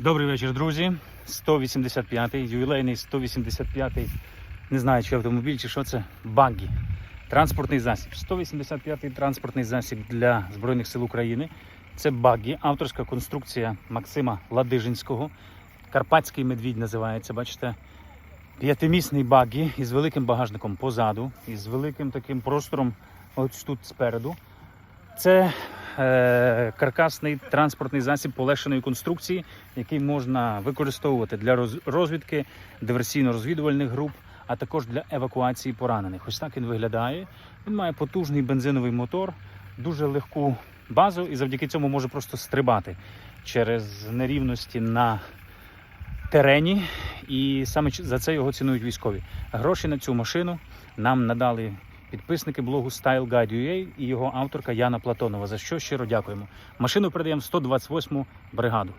Добрий вечір, друзі. 185-й, ювілейний 185-й, не знаю, чи автомобіль, чи що це, баггі. Транспортний засіб. 185-й транспортний засіб для Збройних сил України. Це баггі, авторська конструкція Максима Ладижинського. Карпатський медвідь називається, бачите. П'ятимісний баггі із великим багажником позаду, із великим таким простором ось тут спереду. Це каркасний транспортний засіб полегшеної конструкції, який можна використовувати для роз- розвідки диверсійно-розвідувальних груп, а також для евакуації поранених. Ось так він виглядає. Він має потужний бензиновий мотор, дуже легку базу, і завдяки цьому може просто стрибати через нерівності на терені. І саме за це його цінують військові. Гроші на цю машину нам надали підписники блогу StyleGuide.ua і його авторка Яна Платонова. За що щиро дякуємо. Машину передаємо в 128 бригаду.